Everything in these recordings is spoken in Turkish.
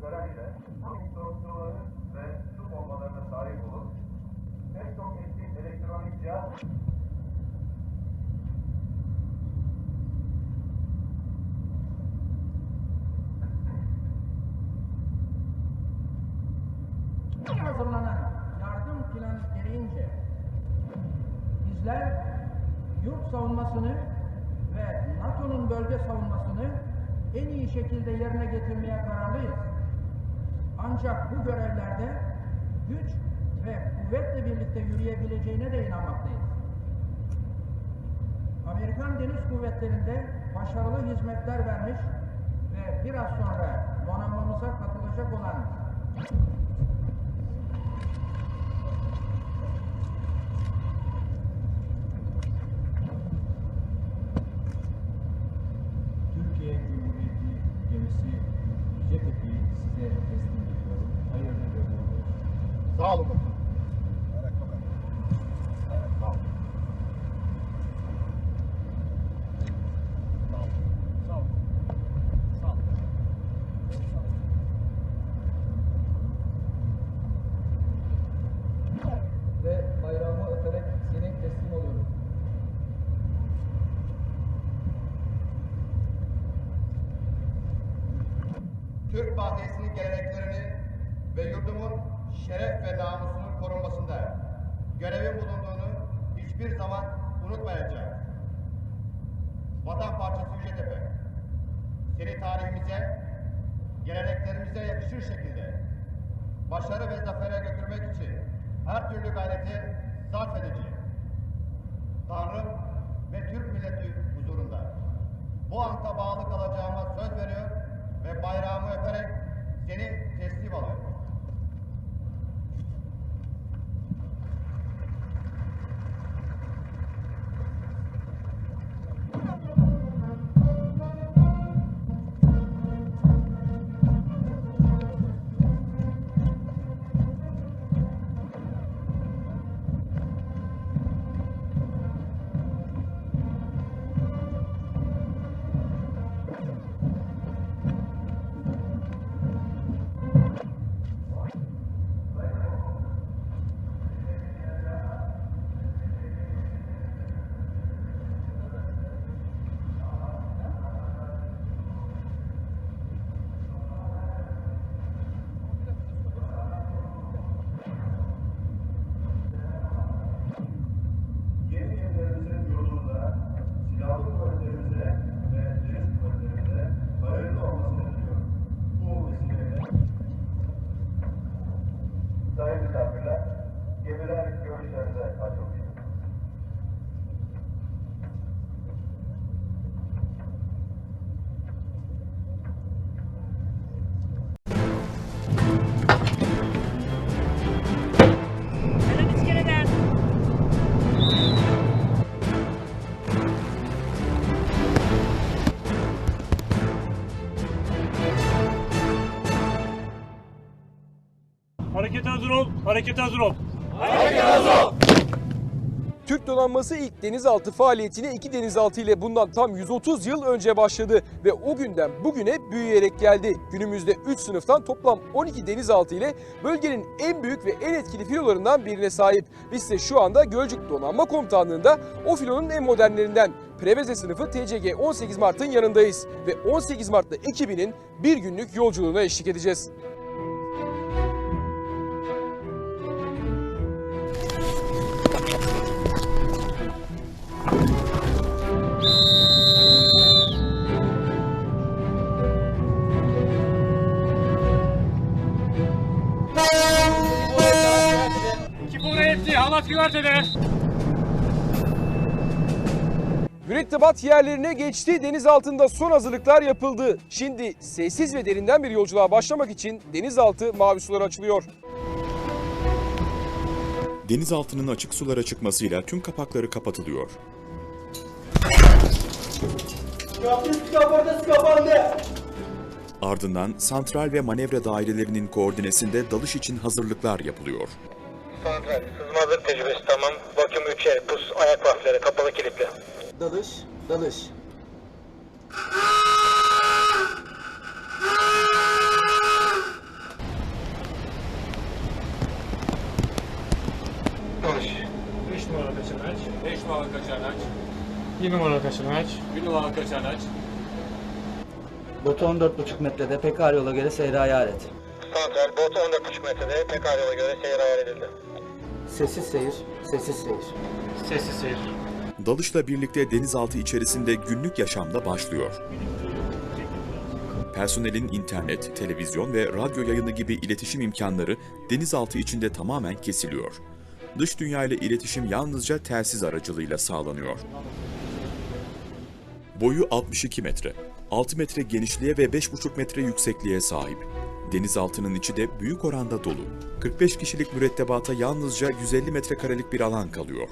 gören ile bu mikropsuları ve su bombalarına sahip olup pek çok eski elektronik cihaz hazırlanan yardım planı gereğince bizler yurt savunmasını ve NATO'nun bölge savunmasını en iyi şekilde yerine getirmeye kararlıyız. Ancak bu görevlerde güç ve kuvvetle birlikte yürüyebileceğine de inanmaktayız. Amerikan Deniz Kuvvetleri'nde başarılı hizmetler vermiş ve biraz sonra donanmamıza katılacak olan Türk bahriyesinin geleneklerini ve yurdumun şeref ve namusunun korunmasında görevin bulunduğunu hiçbir zaman unutmayacağım. Vatan parçası Yücetepe, seni tarihimize, geleneklerimize yakışır şekilde başarı ve zafere götürmek için her türlü gayreti sarf edeceğim. Tanrım ve Türk milleti huzurunda bu anta bağlı kalacağıma söz veriyor ve bayrağımı öperek seni teslim alıyorum. Ol, harekete hazır ol. Türk donanması ilk denizaltı faaliyetine iki denizaltı ile bundan tam 130 yıl önce başladı ve o günden bugüne büyüyerek geldi. Günümüzde 3 sınıftan toplam 12 denizaltı ile bölgenin en büyük ve en etkili filolarından birine sahip. Biz ise şu anda Gölcük Donanma Komutanlığı'nda o filonun en modernlerinden Preveze sınıfı TCG 18 Mart'ın yanındayız ve 18 Mart'ta ekibinin bir günlük yolculuğuna eşlik edeceğiz. Güvertede. Mürettebat yerlerine geçti. Deniz altında son hazırlıklar yapıldı. Şimdi sessiz ve derinden bir yolculuğa başlamak için denizaltı mavi sulara açılıyor. Denizaltının açık sulara çıkmasıyla tüm kapakları kapatılıyor. Ardından santral ve manevra dairelerinin koordinesinde dalış için hazırlıklar yapılıyor. Santral, sızma hazır tecrübesi tamam. Baküm 3'er, pus, ayak vafları, kapalı kilitli. Dalış, dalış. Dalış. 5 numara kaçanaç. 5 numaralı kaçanaç. 1 numaralı kaçanaç. 1 numaralı kaçanaç. Botu 14,5 metrede pekar yola göre seyre ayar et. Santral bot 14,5 metrede tekrar yola göre seyir ayar edildi. Sessiz seyir, sessiz seyir. Sessiz seyir. Dalışla birlikte denizaltı içerisinde günlük yaşamda başlıyor. Personelin internet, televizyon ve radyo yayını gibi iletişim imkanları denizaltı içinde tamamen kesiliyor. Dış dünya ile iletişim yalnızca telsiz aracılığıyla sağlanıyor. Boyu 62 metre, 6 metre genişliğe ve 5,5 metre yüksekliğe sahip. Denizaltının içi de büyük oranda dolu. 45 kişilik mürettebata yalnızca 150 metrekarelik bir alan kalıyor.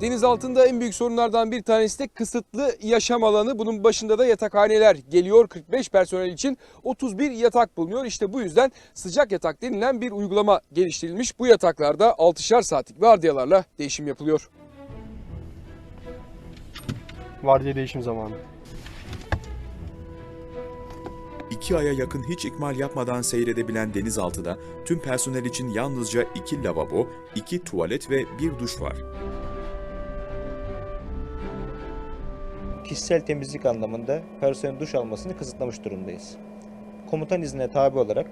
Deniz altında en büyük sorunlardan bir tanesi de kısıtlı yaşam alanı. Bunun başında da yatakhaneler geliyor. 45 personel için 31 yatak bulunuyor. İşte bu yüzden sıcak yatak denilen bir uygulama geliştirilmiş. Bu yataklarda 6'şar saatlik vardiyalarla değişim yapılıyor. Vardiya değişim zamanı. İki aya yakın hiç ikmal yapmadan seyredebilen denizaltıda tüm personel için yalnızca iki lavabo, iki tuvalet ve bir duş var. kişisel temizlik anlamında personelin duş almasını kısıtlamış durumdayız. Komutan iznine tabi olarak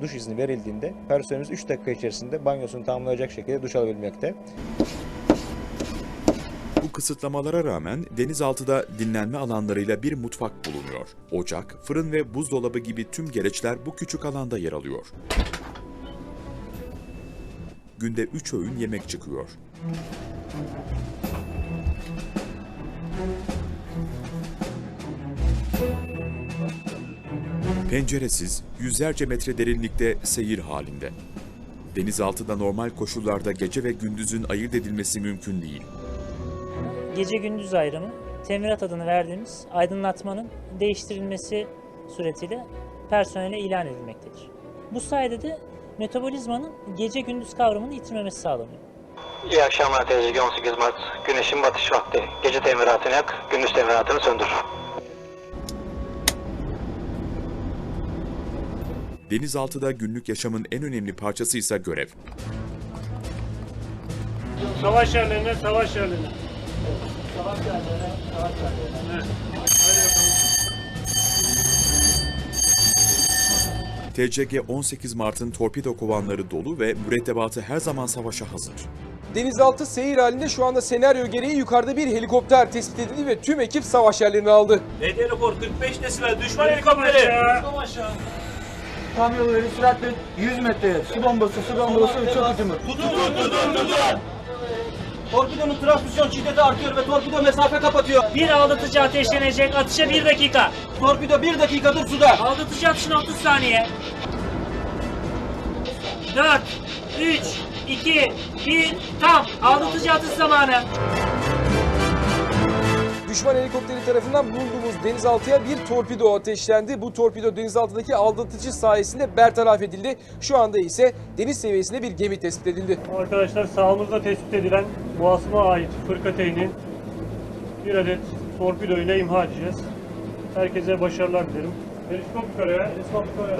duş izni verildiğinde personelimiz 3 dakika içerisinde banyosunu tamamlayacak şekilde duş alabilmekte. Kısıtlamalara rağmen denizaltıda dinlenme alanlarıyla bir mutfak bulunuyor. Ocak, fırın ve buzdolabı gibi tüm gereçler bu küçük alanda yer alıyor. Günde 3 öğün yemek çıkıyor. Penceresiz, yüzlerce metre derinlikte seyir halinde. Denizaltıda normal koşullarda gece ve gündüzün ayırt edilmesi mümkün değil. Gece gündüz ayrımı temirat adını verdiğimiz aydınlatmanın değiştirilmesi suretiyle personele ilan edilmektedir. Bu sayede de metabolizmanın gece gündüz kavramını yitirmemesi sağlanıyor. İyi akşamlar TCG 18 Mart. Güneşin batış vakti. Gece temiratını yak, gündüz temiratını söndür. Denizaltıda günlük yaşamın en önemli parçası ise görev. Savaş yerlerine, savaş yerlerine. TCG 18 Mart'ın torpido kovanları dolu ve mürettebatı her zaman savaşa hazır. Denizaltı seyir halinde şu anda senaryo gereği yukarıda bir helikopter tespit edildi ve tüm ekip savaş yerlerini aldı. BD rapor 45 desibel düşman helikopteri. Kamyonları süratle 100 metre. Su bombası, su bombası çok hücumu. Torpidonun transmisyon şiddeti artıyor ve torpido mesafe kapatıyor. Bir aldatıcı ateşlenecek. Atışa 1 dakika. Torpido 1 dakikadır suda. Aldatıcı atışına 30 saniye. 4, 3, 2, 1, tam. Aldatıcı atış zamanı. Düşman helikopteri tarafından bulunduğumuz denizaltıya bir torpido ateşlendi. Bu torpido denizaltındaki aldatıcı sayesinde bertaraf edildi. Şu anda ise deniz seviyesinde bir gemi tespit edildi. Arkadaşlar sağımızda tespit edilen boğazıma ait fırkateyni bir adet torpido ile imha edeceğiz. Herkese başarılar dilerim. Periskop yukarıya. Periskop yukarıya.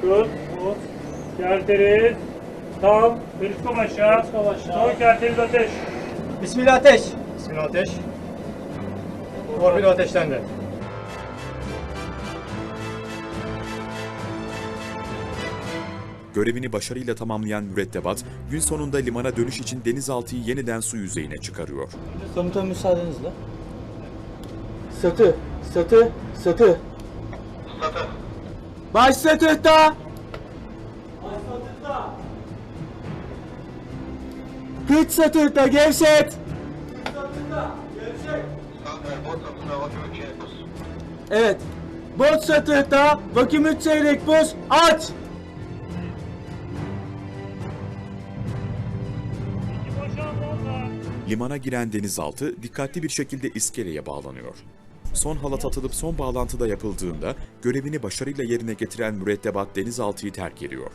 Tut, tut. Kerteriz. Tam. Periskop aşağı. Periskop aşağı. Son kerteriz ateş. Bismillah ateş. Bismillah ateş. Torpido ateşlendi. Görevini başarıyla tamamlayan mürettebat gün sonunda limana dönüş için denizaltıyı yeniden su yüzeyine çıkarıyor. Komutan müsaadenizle. Satı, satı, satı. Satı. Baş satıhta. Kıç satıhta gevşet. Santral bot satışına bakım 3 yer pus. Evet. Bot satıhta bakım 3 çeyrek buz aç. Limana giren denizaltı dikkatli bir şekilde iskeleye bağlanıyor. Son halat atılıp son bağlantıda yapıldığında görevini başarıyla yerine getiren mürettebat denizaltıyı terk ediyor.